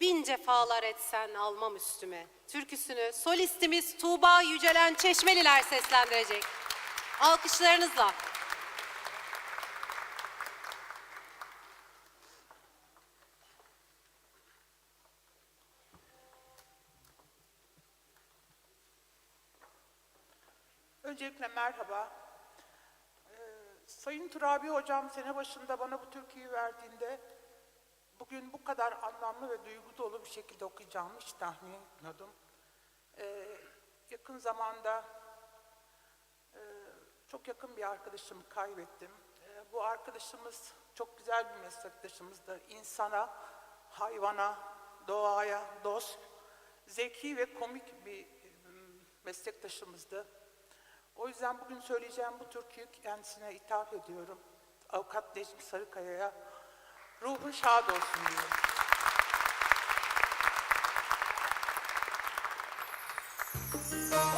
Bin cefalar etsen almam üstüme. Türküsünü solistimiz Tuğba Yücelen Çeşmeliler seslendirecek. Alkışlarınızla. Öncelikle merhaba. Ee, Sayın Turabi Hocam sene başında bana bu türküyü verdiğinde bugün bu kadar anlamlı ve duygu dolu bir şekilde okuyacağımı hiç tahmin etmiyordum. Ee, yakın zamanda e, çok yakın bir arkadaşımı kaybettim. Ee, bu arkadaşımız çok güzel bir meslektaşımızdı. İnsana, hayvana, doğaya dost, zeki ve komik bir e, meslektaşımızdı. O yüzden bugün söyleyeceğim bu türküyü kendisine ithaf ediyorum. Avukat Necmi Sarıkaya'ya ruhun şad olsun diyorum. Bin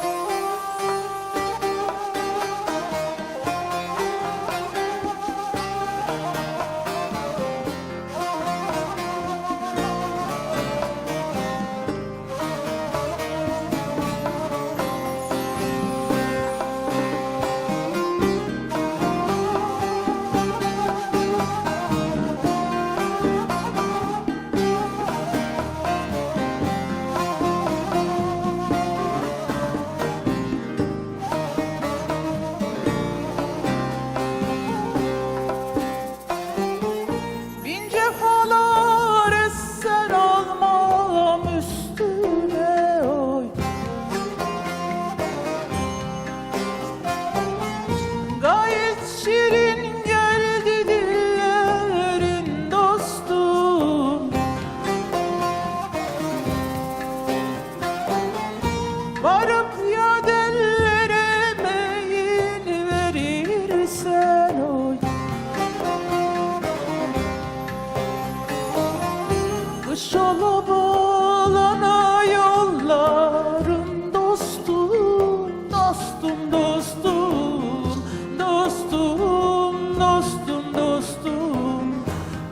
dostum, dostum,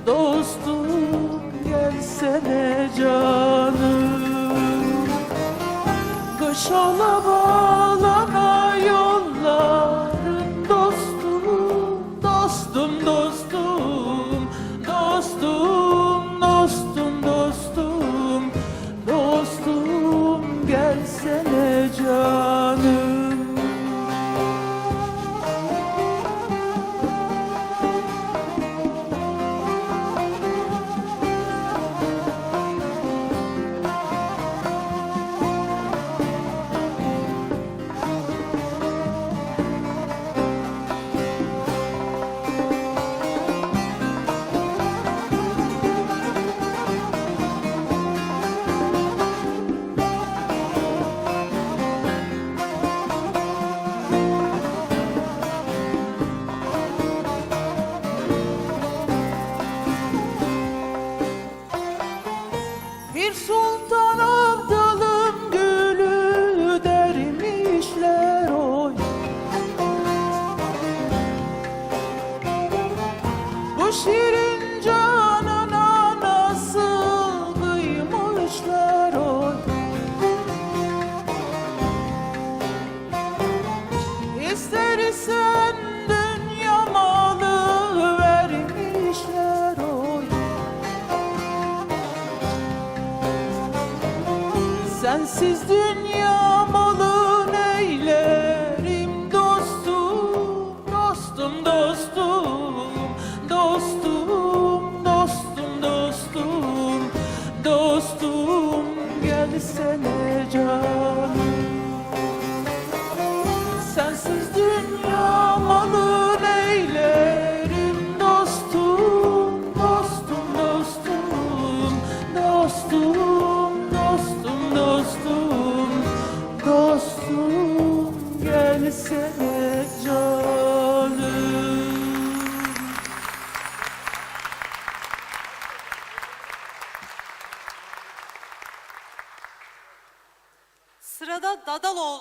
dostum, gelsene canım. Kış ola şirin canına nasıl kıymışlar oy? İstersen dünya malı vermişler oy. Sensiz dünya gelsene Arda Dadaloğlu'nun